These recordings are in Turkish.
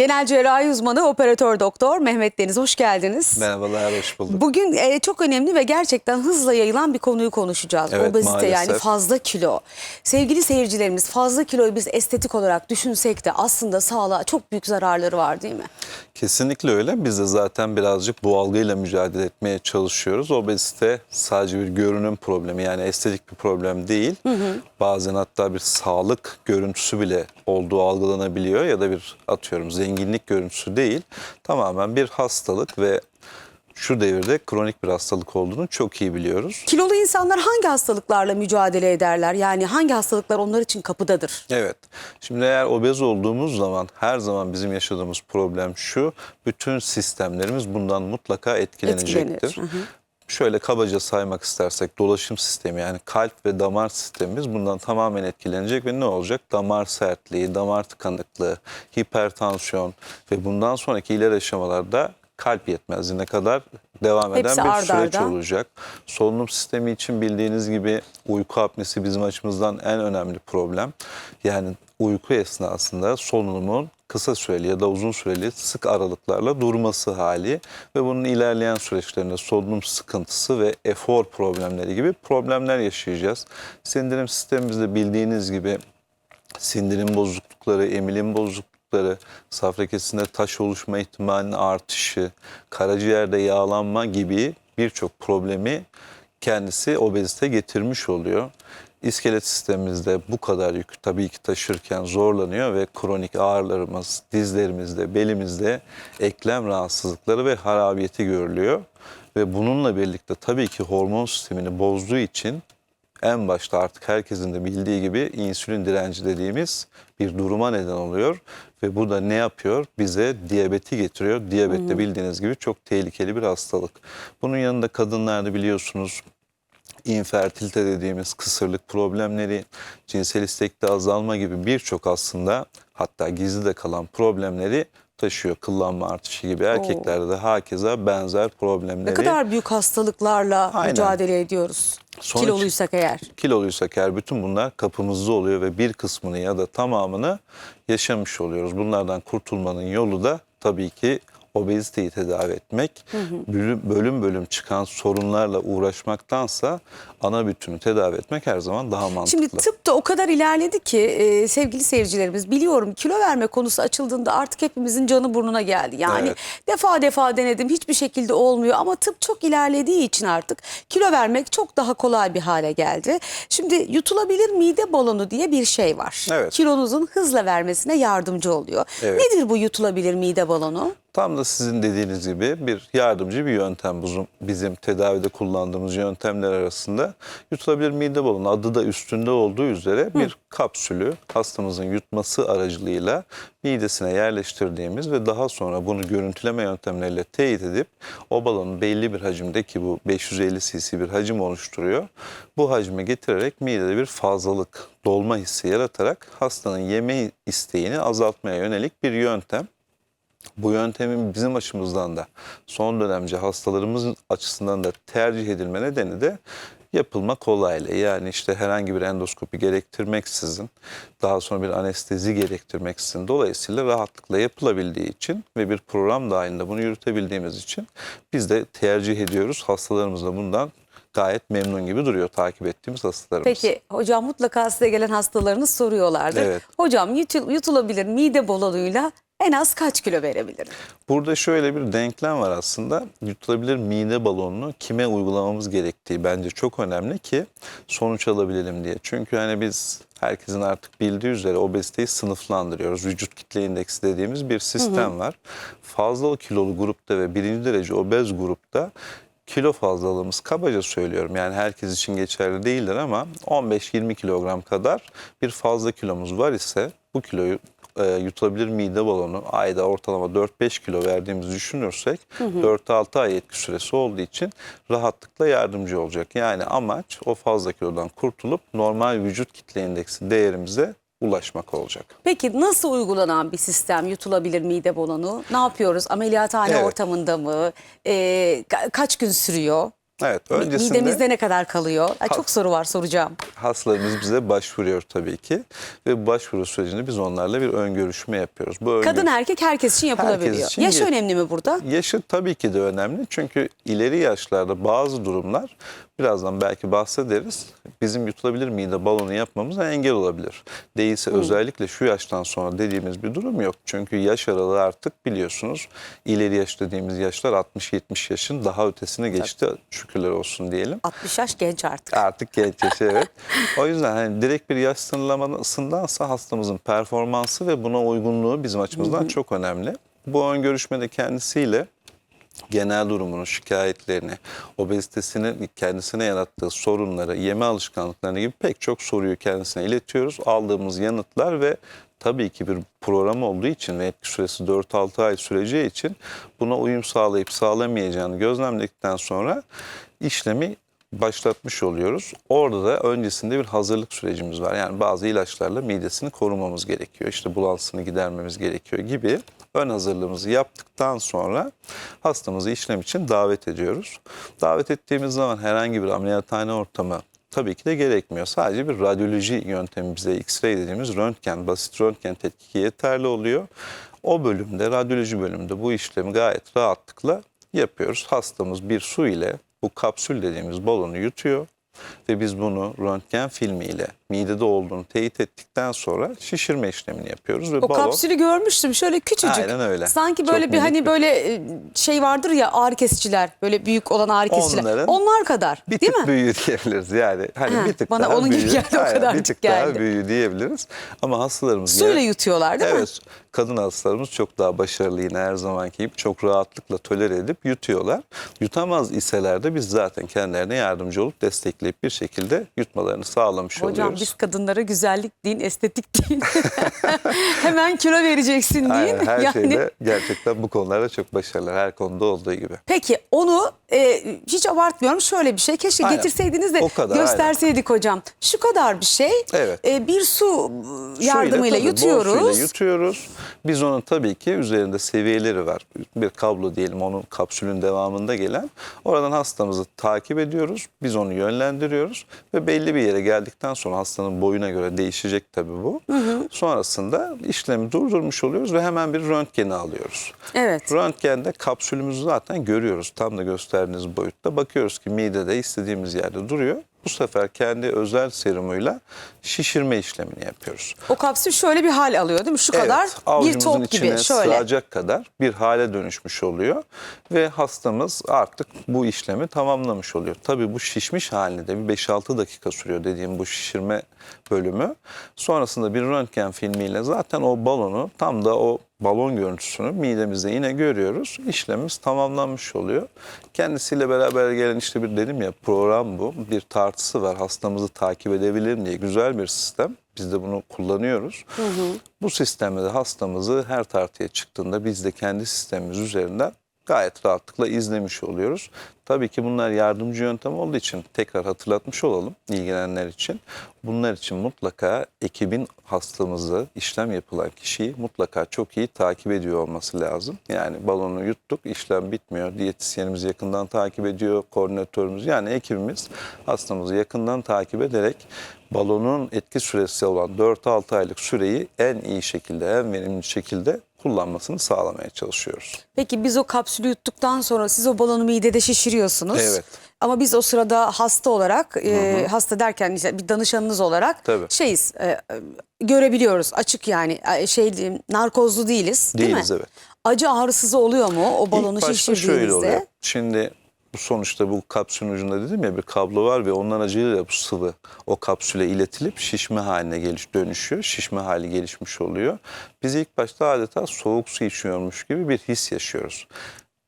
Genel cerrahi uzmanı operatör doktor Mehmet Deniz hoş geldiniz. Merhabalar, hoş bulduk. Bugün e, çok önemli ve gerçekten hızla yayılan bir konuyu konuşacağız. Evet, Obezite yani maalesef. fazla kilo. Sevgili seyircilerimiz fazla kiloyu biz estetik olarak düşünsek de aslında sağlığa çok büyük zararları var değil mi? Kesinlikle öyle. Biz de zaten birazcık bu algıyla mücadele etmeye çalışıyoruz. Obezite sadece bir görünüm problemi yani estetik bir problem değil. Bazen hatta bir sağlık görüntüsü bile olduğu algılanabiliyor ya da bir atıyorum zenginlik görüntüsü değil. Tamamen bir hastalık ve şu devirde kronik bir hastalık olduğunu çok iyi biliyoruz. Kilolu insanlar hangi hastalıklarla mücadele ederler? Yani hangi hastalıklar onlar için kapıdadır? Evet. Şimdi eğer obez olduğumuz zaman her zaman bizim yaşadığımız problem şu. Bütün sistemlerimiz bundan mutlaka etkilenecektir. Etkilenir, hı hı. Şöyle kabaca saymak istersek dolaşım sistemi yani kalp ve damar sistemimiz bundan tamamen etkilenecek ve ne olacak? Damar sertliği, damar tıkanıklığı, hipertansiyon ve bundan sonraki ileri aşamalarda kalp yetmezliğine kadar devam eden Hepsi bir ard süreç arda. olacak. Solunum sistemi için bildiğiniz gibi uyku apnesi bizim açımızdan en önemli problem. Yani uyku esnasında solunumun kısa süreli ya da uzun süreli sık aralıklarla durması hali ve bunun ilerleyen süreçlerinde solunum sıkıntısı ve efor problemleri gibi problemler yaşayacağız. Sindirim sistemimizde bildiğiniz gibi sindirim bozuklukları, emilim bozuklukları, safra kesesinde taş oluşma ihtimalinin artışı, karaciğerde yağlanma gibi birçok problemi kendisi obezite getirmiş oluyor. İskelet sistemimizde bu kadar yükü tabii ki taşırken zorlanıyor ve kronik ağrılarımız dizlerimizde, belimizde eklem rahatsızlıkları ve harabiyeti görülüyor. Ve bununla birlikte tabii ki hormon sistemini bozduğu için en başta artık herkesin de bildiği gibi insülin direnci dediğimiz bir duruma neden oluyor. Ve bu da ne yapıyor? Bize diyabeti getiriyor. Diyabet de bildiğiniz gibi çok tehlikeli bir hastalık. Bunun yanında kadınlarda biliyorsunuz infertilite dediğimiz kısırlık problemleri, cinsel istekte azalma gibi birçok aslında hatta gizli de kalan problemleri taşıyor. Kıllanma artışı gibi erkeklerde de hakeza benzer problemleri. Ne kadar büyük hastalıklarla Aynen. mücadele ediyoruz. Sonuç- Kiloluysak eğer. kiloluysak eğer bütün bunlar kapımızda oluyor ve bir kısmını ya da tamamını yaşamış oluyoruz. Bunlardan kurtulmanın yolu da tabii ki obeziteyi tedavi etmek. Bölüm bölüm, bölüm çıkan sorunlarla uğraşmaktansa ana bütünü tedavi etmek her zaman daha mantıklı. Şimdi tıp da o kadar ilerledi ki e, sevgili seyircilerimiz biliyorum kilo verme konusu açıldığında artık hepimizin canı burnuna geldi. Yani Evet. defa defa denedim hiçbir şekilde olmuyor ama tıp çok ilerlediği için artık kilo vermek çok daha kolay bir hale geldi. Şimdi yutulabilir mide balonu diye bir şey var. Evet. Kilonuzun hızla vermesine yardımcı oluyor. Evet. Nedir bu yutulabilir mide balonu? Tam da sizin dediğiniz gibi bir yardımcı bir yöntem bizim, bizim tedavide kullandığımız yöntemler arasında yutulabilir mide balonu adı da üstünde olduğu üzere bir kapsülü hastamızın yutması aracılığıyla midesine yerleştirdiğimiz ve daha sonra bunu görüntüleme yöntemleriyle teyit edip o balonu belli bir hacimde ki bu 550 cc bir hacim oluşturuyor. Bu hacme getirerek midede bir fazlalık dolma hissi yaratarak hastanın yeme isteğini azaltmaya yönelik bir yöntem. Bu yöntemin bizim açımızdan da son dönemce hastalarımızın açısından da tercih edilme nedeni de yapılma kolaylığı. Yani işte herhangi bir endoskopi gerektirmeksizin, daha sonra bir anestezi gerektirmeksizin dolayısıyla rahatlıkla yapılabildiği için ve bir program dahilinde bunu yürütebildiğimiz için biz de tercih ediyoruz. Hastalarımız da bundan gayet memnun gibi duruyor takip ettiğimiz hastalarımız. Peki hocam mutlaka size gelen hastalarınız soruyorlardır. Evet. Hocam yutul- yutulabilir mide balonuyla en az kaç kilo verebilirim? Burada şöyle bir denklem var aslında. Yutulabilir mide balonunu kime uygulamamız gerektiği bence çok önemli ki sonuç alabilelim diye. Çünkü hani biz herkesin artık bildiği üzere obeziteyi sınıflandırıyoruz. Vücut kitle indeksi dediğimiz bir sistem var. Fazla kilolu grupta ve birinci derece obez grupta kilo fazlalığımız kabaca söylüyorum yani herkes için geçerli değildir ama 15-20 kilogram kadar bir fazla kilomuz var ise bu kiloyu e, yutulabilir mide balonu ayda ortalama 4-5 kilo verdiğimizi düşünürsek 4-6 ay etki süresi olduğu için rahatlıkla yardımcı olacak. Yani amaç o fazla kilodan kurtulup normal vücut kitle indeksi değerimize ulaşmak olacak. Peki nasıl uygulanan bir sistem yutulabilir mide balonu? Ne yapıyoruz? Ameliyathane Evet. ortamında mı? Ee, ka- kaç gün sürüyor? Evet, öncesinde Midemizde ne kadar kalıyor? Ay, çok soru var soracağım. hastalarımız bize başvuruyor tabii ki ve başvuru sürecinde biz onlarla bir ön görüşme yapıyoruz. Bu ön Kadın gör- erkek herkes için yapılabiliyor. Herkes için Yaş ye- önemli mi burada? Yaşı tabii ki de önemli çünkü ileri yaşlarda bazı durumlar birazdan belki bahsederiz. Bizim yutulabilir mide balonu yapmamıza engel olabilir. Değilse özellikle şu yaştan sonra dediğimiz bir durum yok. Çünkü yaş aralığı artık biliyorsunuz ileri yaş dediğimiz yaşlar 60-70 yaşın daha ötesine geçti şükürler olsun diyelim. 60 yaş genç artık. Artık genç yaşı evet. O yüzden hani direkt bir yaş sınırlamasındansa hastamızın performansı ve buna uygunluğu bizim açımızdan çok önemli. Bu ön görüşmede kendisiyle genel durumunu, şikayetlerini, obezitesinin kendisine yarattığı sorunları, yeme alışkanlıklarını gibi pek çok soruyu kendisine iletiyoruz. Aldığımız yanıtlar ve tabii ki bir program olduğu için ve etki süresi 4-6 ay süreceği için buna uyum sağlayıp sağlamayacağını gözlemledikten sonra işlemi başlatmış oluyoruz. Orada da öncesinde bir hazırlık sürecimiz var. Yani bazı ilaçlarla midesini korumamız gerekiyor. İşte bulantısını gidermemiz gerekiyor gibi ön hazırlığımızı yaptıktan sonra hastamızı işlem için davet ediyoruz. Davet ettiğimiz zaman herhangi bir ameliyathane ortamı tabii ki de gerekmiyor. Sadece bir radyoloji yöntemi bize X-ray dediğimiz röntgen, basit röntgen tetkiki yeterli oluyor. O bölümde, radyoloji bölümünde bu işlemi gayet rahatlıkla yapıyoruz. Hastamız bir su ile bu kapsül dediğimiz balonu yutuyor ve biz bunu röntgen filmiyle midede olduğunu teyit ettikten sonra şişirme işlemini yapıyoruz ve O balon kapsülü görmüştüm şöyle küçücük. Aynen öyle. Sanki Çok böyle bir minik hani bir- böyle e, şey vardır ya ağrı kesiciler. Böyle büyük olan ağrı kesiciler. Onların Onlar kadar bir değil mi? büyüğü diyebiliriz yani. Hani Ha, bir tık bana daha onun gibi büyüğü. geldi, o kadarcık Bir tık geldi. daha büyüğü diyebiliriz. Ama hastalarımız Suyla genel- yutuyorlar değil mi? Evet. Kadın hastalarımız çok daha başarılı yine her zamanki gibi çok rahatlıkla tolere edip yutuyorlar. Yutamaz iseler de biz zaten kendilerine yardımcı olup destekleyip bir şekilde yutmalarını sağlamış Hocam oluyoruz. Biz kadınlara güzellik deyin, estetik deyin. Hemen kilo vereceksin deyin. Aynen, her yani şeyde gerçekten bu konularda çok başarılı. Her konuda olduğu gibi. Peki onu e, hiç abartmıyorum şöyle bir şey. Keşke Aynen. getirseydiniz de O kadar, gösterseydik hocam. Şu kadar bir şey. Evet. E, bir su Suyla, yardımıyla bol yutuyoruz. suyla yutuyoruz. Biz onun tabii ki üzerinde seviyeleri var. Bir kablo diyelim onun kapsülün devamında gelen. Oradan hastamızı takip ediyoruz. Biz onu yönlendiriyoruz ve belli bir yere geldikten sonra hastanın boyuna göre değişecek tabii bu. Sonrasında işlemi durdurmuş oluyoruz ve hemen bir röntgeni alıyoruz. Evet. Röntgende kapsülümüzü zaten görüyoruz. Tam da gösterdiğiniz boyutta. Bakıyoruz ki midede istediğimiz yerde duruyor. Bu sefer kendi özel serumuyla şişirme işlemini yapıyoruz. O kapsül şöyle bir hal alıyor değil mi? Şu kadar Evet, bir top gibi şöyle. sığacak kadar bir hale dönüşmüş oluyor ve hastamız artık bu işlemi tamamlamış oluyor. Tabii bu şişmiş halinde bir 5-6 dakika sürüyor dediğim bu şişirme bölümü. Sonrasında bir röntgen filmiyle zaten o balonu tam da o balon görüntüsünü midemizde yine görüyoruz. İşlemimiz tamamlanmış oluyor. Kendisiyle beraber gelen işte bir dedim ya program bu. Bir tartısı var hastamızı takip edebilir diye güzel bir sistem. Biz de bunu kullanıyoruz. Bu sistemde de hastamızı her tartıya çıktığında biz de kendi sistemimiz üzerinden gayet rahatlıkla izlemiş oluyoruz. Tabii ki bunlar yardımcı yöntem olduğu için tekrar hatırlatmış olalım ilgilenenler için. Bunlar için mutlaka ekibin hastamızı, işlem yapılan kişiyi mutlaka çok iyi takip ediyor olması lazım. Yani balonu yuttuk, işlem bitmiyor. Diyetisyenimiz yakından takip ediyor, koordinatörümüz yani ekibimiz hastamızı yakından takip ederek balonun etki süresi olan 4-6 aylık süreyi en iyi şekilde, en verimli şekilde kullanmasını sağlamaya çalışıyoruz. Peki biz o kapsülü yuttuktan sonra siz o balonu midede şişiriyorsunuz. Evet. Ama biz o sırada hasta olarak, e, hasta derken işte bir danışanınız olarak Tabii. şeyiz, e, görebiliyoruz açık yani e, şey narkozlu değiliz değil Değiliz mi? evet. Acı ağrısız oluyor mu o balonu İlk başta şöyle oluyor. şişirdiğinizde? Şimdi bu sonuçta bu kapsülün ucunda dedim ya bir kablo var ve onun aracılığıyla bu sıvı o kapsüle iletilip şişme haline geliş dönüşüyor. Şişme hali gelişmiş oluyor. Biz ilk başta adeta soğuk su içiyormuş gibi bir his yaşıyoruz.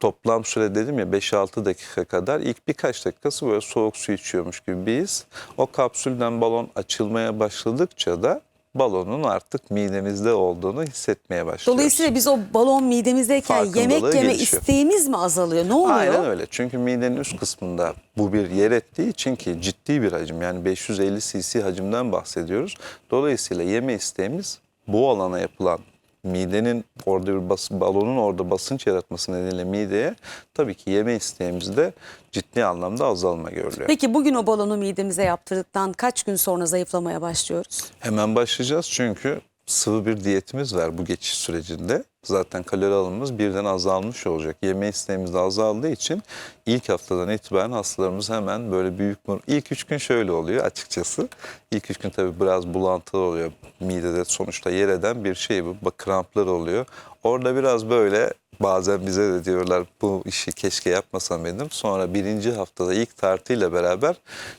Toplam süre dedim ya 5-6 dakika kadar ilk birkaç dakikası böyle soğuk su içiyormuş gibi bir his. O kapsülden balon açılmaya başladıkça da balonun artık midemizde olduğunu hissetmeye başlıyoruz. Dolayısıyla biz o balon midemizdeyken yemek yeme gelişiyor. isteğimiz mi azalıyor? Ne oluyor? Aynen öyle. Çünkü midenin üst kısmında bu bir yer ettiği için ki ciddi bir hacim yani 550 cc hacimden bahsediyoruz. Dolayısıyla yeme isteğimiz bu alana yapılan midenin orada bir bas, balonun orada basınç yaratması nedeniyle mideye tabii ki yeme isteğimizde ciddi anlamda azalma görülüyor. Peki bugün o balonu midemize yaptırdıktan kaç gün sonra zayıflamaya başlıyoruz? Hemen başlayacağız çünkü sıvı bir diyetimiz var bu geçiş sürecinde. Zaten kalori alımımız birden azalmış olacak. Yeme isteğimiz de azaldığı için ilk haftadan itibaren hastalarımız hemen böyle büyük... ilk üç gün şöyle oluyor açıkçası. İlk üç gün tabii biraz bulantılı oluyor. Midede sonuçta yer eden bir şey bu. Bak kramplar oluyor. Orada biraz böyle bazen bize de diyorlar bu işi keşke yapmasam benim. Sonra birinci haftada ilk tartıyla beraber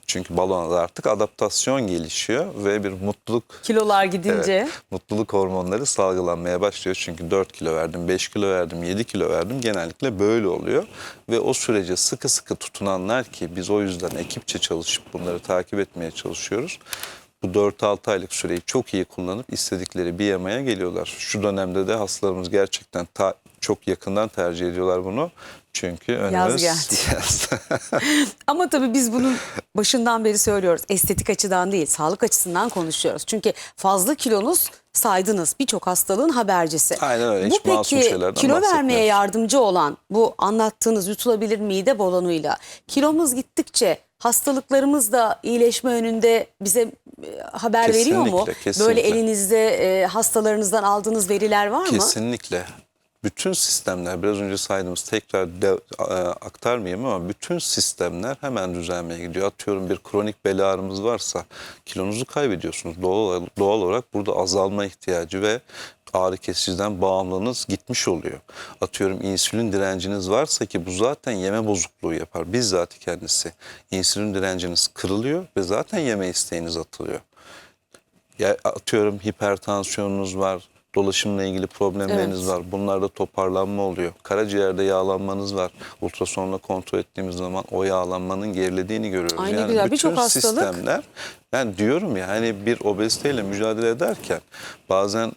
çünkü balonda artık adaptasyon gelişiyor ve bir mutluluk Kilolar gidince. Evet, mutluluk hormonları salgılanmaya başlıyor. Çünkü 4 kilo verdim, 5 kilo verdim, 7 kilo verdim. Genellikle böyle oluyor. Ve o sürece sıkı sıkı tutunanlar ki biz o yüzden ekipçe çalışıp bunları takip etmeye çalışıyoruz. Bu 4-6 aylık süreyi çok iyi kullanıp istedikleri BMI'ye geliyorlar. Şu dönemde de hastalarımız gerçekten ta- çok yakından tercih ediyorlar bunu. Çünkü önümüz geldi. yaz. Ama tabii biz bunun başından beri söylüyoruz. Estetik açıdan değil, sağlık açısından konuşuyoruz. Çünkü fazla kilonuz saydınız birçok hastalığın habercisi. Aynen öyle, Bu hiç peki kilo vermeye yardımcı olan bu anlattığınız yutulabilir mide balonuyla kilomuz gittikçe hastalıklarımız da iyileşme yönünde bize e, haber veriyor mu? Kesinlikle, kesinlikle. Böyle elinizde e, hastalarınızdan aldığınız veriler var mı? Kesinlikle. Bütün sistemler biraz önce saydığımız tekrar de, e, aktarmayayım ama bütün sistemler hemen düzelmeye gidiyor. Atıyorum bir kronik bel ağrımız varsa kilonuzu kaybediyorsunuz. Doğal, doğal olarak burada azalma ihtiyacı ve ağrı kesiciden bağımlılığınız gitmiş oluyor. Atıyorum insülin direnciniz varsa ki bu zaten yeme bozukluğu yapar. Bizzat kendisi. İnsülin direnciniz kırılıyor ve zaten yeme isteğiniz atılıyor. Ya atıyorum hipertansiyonunuz var, dolaşımla ilgili problemleriniz Evet. var. Bunlarda toparlanma oluyor. Karaciğerde yağlanmanız var. Ultrasonla kontrol ettiğimiz zaman o yağlanmanın gerilediğini görüyoruz. Ay ne yani güzel, bütün birçok hastalık- sistemler ben diyorum ya hani bir obeziteyle mücadele ederken bazen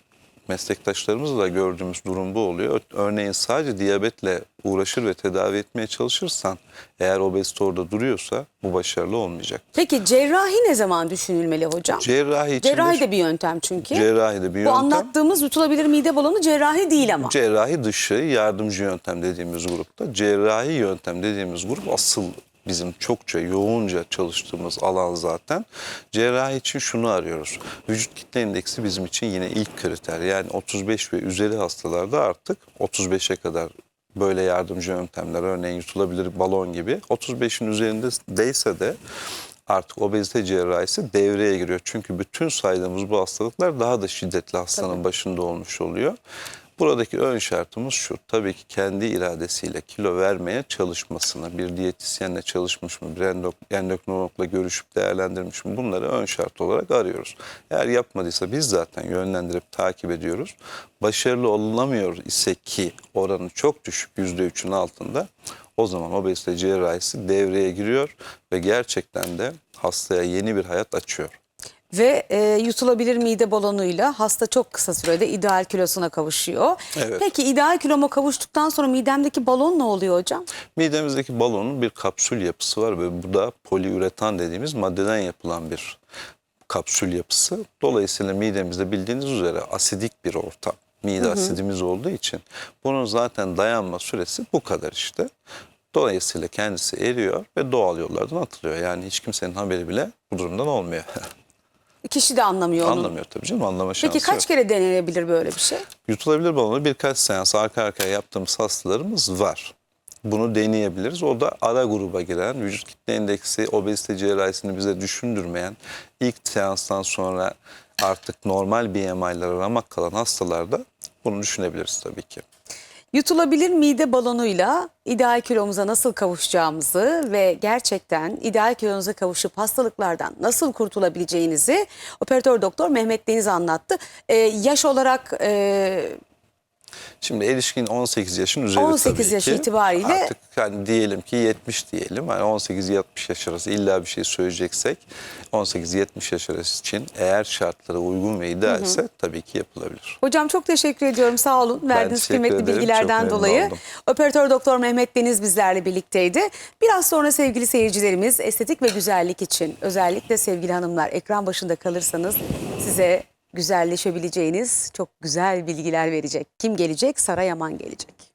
meslektaşlarımızla gördüğümüz durum bu oluyor. Örneğin sadece diyabetle uğraşır ve tedavi etmeye çalışırsan eğer obezite orada duruyorsa bu başarılı olmayacak. Peki cerrahi ne zaman düşünülmeli hocam? Cerrahi için cerrahi de- bir yöntem çünkü. cerrahi de bir Bu yöntem. anlattığımız yutulabilir mide balonu cerrahi değil ama. Cerrahi dışı yardımcı yöntem dediğimiz grupta cerrahi yöntem dediğimiz grup asıl bizim çokça yoğunca çalıştığımız alan zaten. Cerrahi için şunu arıyoruz. Vücut kitle indeksi bizim için yine ilk kriter. Yani 35 ve üzeri hastalarda artık 35'e kadar böyle yardımcı yöntemler örneğin yutulabilir balon gibi 35'in üzerindeyse de artık obezite cerrahisi devreye giriyor. Çünkü bütün saydığımız bu hastalıklar daha da şiddetli hastanın başında olmuş oluyor. Buradaki ön şartımız şu. Tabii ki kendi iradesiyle kilo vermeye çalışmasını, bir diyetisyenle çalışmış mı, bir endok endokrinologla görüşüp değerlendirmiş mi bunları ön şart olarak arıyoruz. Eğer yapmadıysa biz zaten yönlendirip takip ediyoruz. Başarılı olunamıyor ise ki oranı çok düşük %3'ün altında o zaman obezite cerrahisi devreye giriyor ve gerçekten de hastaya yeni bir hayat açıyor. Ve e, yutulabilir mide balonuyla hasta çok kısa sürede ideal kilosuna kavuşuyor. Evet. Peki ideal kiloma kavuştuktan sonra midemdeki balon ne oluyor hocam? Midemizdeki balonun bir kapsül yapısı var ve bu da poliüretan dediğimiz maddeden yapılan bir kapsül yapısı. Dolayısıyla midemizde bildiğiniz üzere asidik bir ortam. Mide asidimiz olduğu için bunun zaten dayanma süresi bu kadar işte. Dolayısıyla kendisi eriyor ve doğal yollardan atılıyor. Yani hiç kimsenin haberi bile bu durumdan olmuyor. Kişi de anlamıyor onu. Anlamıyor tabii canım anlama şansı Peki kaç yok. kere denenebilir böyle bir şey? Yutulabilir balonu birkaç seans arka arkaya yaptığımız hastalarımız var. Bunu deneyebiliriz. O da ara gruba giren, vücut kitle indeksi, obezite cerrahisini bize düşündürmeyen, ilk seanstan sonra artık normal BMI'lara ramak kalan hastalarda bunu düşünebiliriz tabii ki. Yutulabilir mide balonuyla ideal kilomuza nasıl kavuşacağımızı ve gerçekten ideal kilonuza kavuşup hastalıklardan nasıl kurtulabileceğinizi operatör doktor Mehmet Deniz anlattı. Ee, yaş olarak e, Şimdi erişkin 18 yaşın üzeri 18 tabii yaş ki. itibariyle- Artık hani diyelim ki 70 diyelim. Hani 18-70 yaş arası illa bir şey söyleyeceksek 18-70 yaş arası için eğer şartlara uygun ve idealse tabii ki yapılabilir. Hocam çok teşekkür ediyorum. Sağ olun. Verdiğiniz teşekkür kıymetli ederim. bilgilerden Çok memnun dolayı. oldum. Operatör Doktor Mehmet Deniz bizlerle birlikteydi. Biraz sonra sevgili seyircilerimiz estetik ve güzellik için özellikle sevgili hanımlar ekran başında kalırsanız size güzelleşebileceğiniz çok güzel bilgiler verecek. Kim gelecek? Sara Yaman gelecek.